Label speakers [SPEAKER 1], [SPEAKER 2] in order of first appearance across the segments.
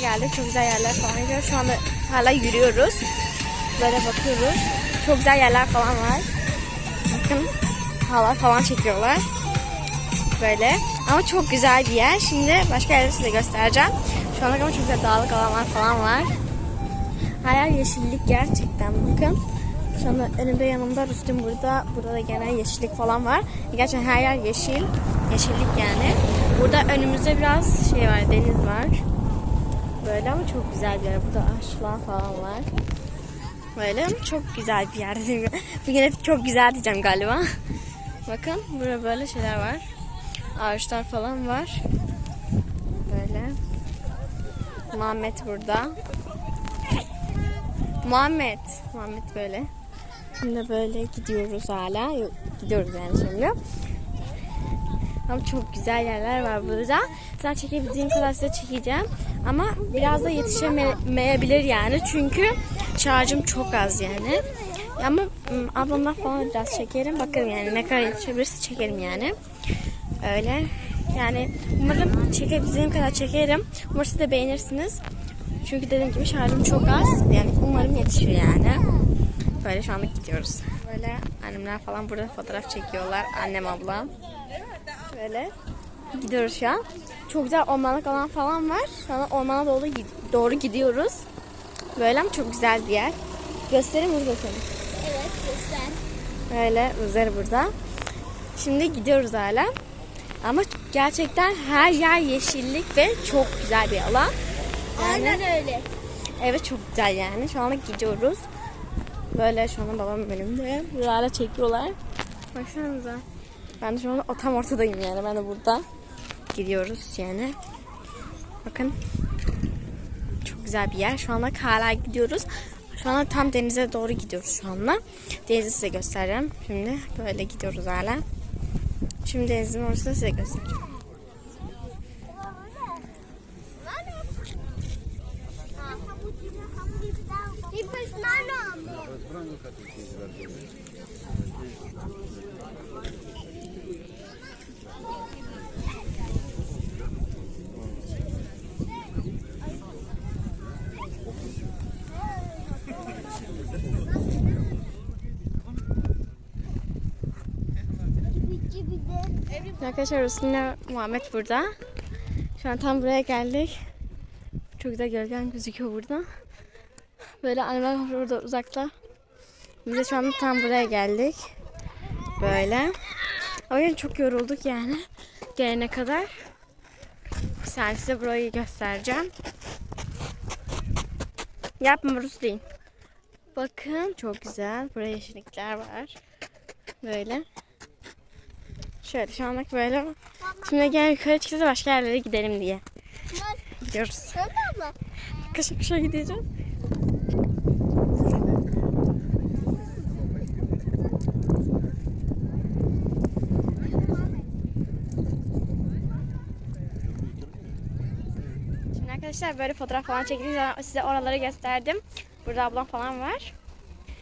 [SPEAKER 1] geldik. Çok güzel yerler falan görüyoruz. Şu anda hala yürüyoruz. Böyle bakıyoruz. Çok güzel yerler falan var. Bakın havalar falan çekiyorlar. Böyle. Ama çok güzel bir yer. Şimdi başka yerleri size göstereceğim. Şu anda ama çok güzel dağlık alanlar falan var. Her yer yeşillik gerçekten bakın. Şu anda önümde yanımda Rüstüm burada. Burada da genel yeşillik falan var. Gerçekten her yer yeşil. Yeşillik yani. Burada önümüzde biraz şey var, deniz var. Böyle ama çok güzel bir yer. Burada ağaçlar falan var. Böyle ama çok güzel bir yer. Bugün hep çok güzel diyeceğim galiba. Bakın burada böyle şeyler var. Ağaçlar falan var. Böyle. Muhammed burada. Muhammed. Muhammed böyle. Şimdi böyle gidiyoruz hala. Gidiyoruz yani şimdi. Ama çok güzel yerler var burada. Zaten çekebildiğim kadar size çekeceğim. Ama biraz da yetişemeyebilir yani. Çünkü şarjım çok az yani. Ama ablamdan falan biraz çekerim. Bakalım yani ne kadar yetişebilirse çekerim yani. Öyle. Yani umarım çekebildiğim kadar çekerim. Umarım siz de beğenirsiniz. Çünkü dediğim gibi şarjım çok az. Yani umarım yetişir yani. Böyle şu anda gidiyoruz. Böyle annemler falan burada fotoğraf çekiyorlar. Annem ablam. Böyle gidiyoruz şu an. Çok güzel ormanlık alan falan var. Şu an ormana doğru, doğru gidiyoruz. Böyle ama çok güzel bir yer. Göstereyim burada seni.
[SPEAKER 2] Evet göster.
[SPEAKER 1] Böyle üzeri burada. Şimdi gidiyoruz hala. Ama gerçekten her yer yeşillik ve çok güzel bir alan.
[SPEAKER 2] Aynen öyle.
[SPEAKER 1] Evet çok güzel yani. Şu anda gidiyoruz. Böyle şu anda babam önümde. Burada çekiyorlar. Baksanıza. Ben de şu anda tam ortadayım yani. Ben de burada. Gidiyoruz yani. Bakın. Çok güzel bir yer. Şu anda hala gidiyoruz. Şu anda tam denize doğru gidiyoruz şu anda. Denizi size göstereceğim. Şimdi böyle gidiyoruz hala. Şimdi denizin orasını size göstereceğim. Arkadaşlar Rus'unla Muhammed burada. Şu an tam buraya geldik. Çok güzel gölgen gözüküyor burada. Böyle anneler orada uzakta. Biz de şu an tam buraya geldik. Böyle. Ama yine çok yorulduk yani. Gelene kadar. Sen size burayı göstereceğim. Yapma Rus değil. Bakın çok güzel. Burada yeşillikler var. Böyle. Şöyle şu anlık böyle. Şimdi gel yukarı çıkacağız başka yerlere gidelim diye. Gidiyoruz. Kışa kışa gideceğim. Şimdi arkadaşlar böyle fotoğraf falan çektik. Size oraları gösterdim. Burada ablam falan var.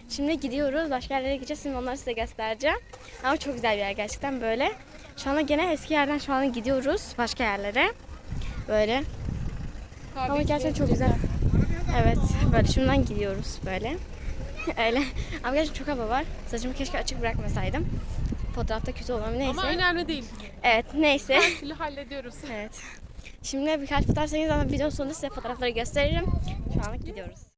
[SPEAKER 1] Şimdi gidiyoruz. Başka yerlere gideceğiz. Şimdi onları size göstereceğim. Ama çok güzel bir yer gerçekten böyle. Şu anda gene eski yerden şu an gidiyoruz. Başka yerlere. Böyle. Ama gerçekten çok güzel. Evet. Böyle şundan gidiyoruz böyle. Öyle. Ama gerçekten çok hava var. Saçımı keşke açık bırakmasaydım. Fotoğrafta kötü olmam neyse.
[SPEAKER 3] Ama önemli değil.
[SPEAKER 1] Evet neyse.
[SPEAKER 3] Her türlü hallediyoruz.
[SPEAKER 1] Evet. Şimdi birkaç fotoğraf çekeceğiz ama videonun sonunda size fotoğrafları gösteririm. Şu anlık gidiyoruz.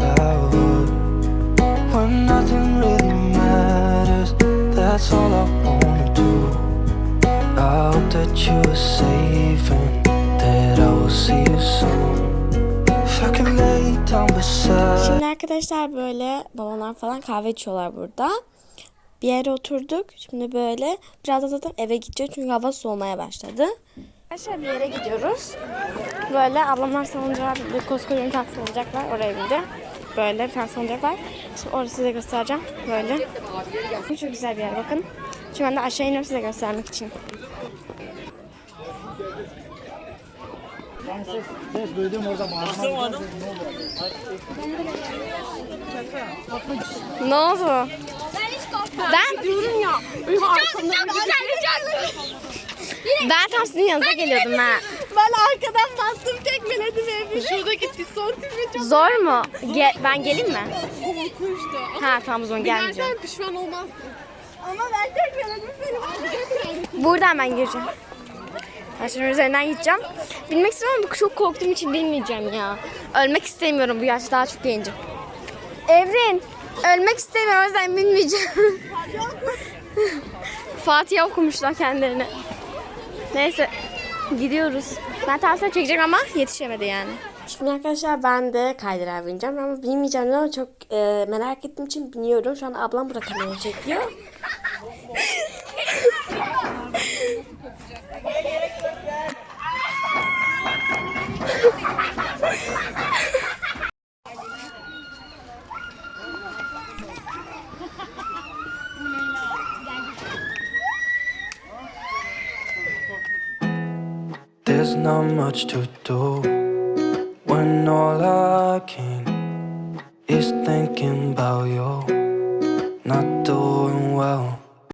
[SPEAKER 4] That's all I wanna do. I hope that you are safe and that I will see you soon. If I can lay down beside
[SPEAKER 1] Şimdi arkadaşlar böyle babamlar falan kahve içiyorlar burada. Bir yere oturduk. Şimdi böyle biraz da zaten eve gideceğiz çünkü hava soğumaya başladı. Arkadaşlar bir yere gidiyoruz. Böyle ablamlar salıncağa bindi. Koskoca bir tane salıncak var. Oraya bindi. Böyle bir tane salıncak var. Şimdi orası size göstereceğim. Böyle. Çok güzel bir yer bakın. Şimdi ben de aşağı iniyorum size göstermek için.
[SPEAKER 3] Ses duydum orada mağazada.
[SPEAKER 1] Ne oldu?
[SPEAKER 2] Ben.
[SPEAKER 1] Ben diyorum ya. Ben tam sizin yanınıza geliyordum ha.
[SPEAKER 2] Ben arkadan bastım tekmeledim evi. Şurada gitti son timi çok
[SPEAKER 1] Zor mu? Ge- ben geleyim mi?
[SPEAKER 2] korkunçtu.
[SPEAKER 1] Ha tamam o zaman gelmeyeceğim.
[SPEAKER 2] pişman olmazsın. Ama ben tekmeledim seni.
[SPEAKER 1] Buradan ben gireceğim. Ben üzerinden gideceğim. Bilmek istiyorum ama çok korktuğum için bilmeyeceğim ya. Ölmek istemiyorum bu yaşta daha çok gencim. Evren, ölmek istemiyorum o yüzden bilmeyeceğim. Fatiha okumuşlar kendilerine. Neyse gidiyoruz. Ben tavsiye çekeceğim ama yetişemedi yani. Şimdi arkadaşlar ben de kaydırağa bineceğim ama bilmeyeceğim ama çok e, merak ettiğim için biniyorum. Şu an ablam burada kamera çekiyor.
[SPEAKER 4] There's not much to do when all I can is thinking about you. Not doing well,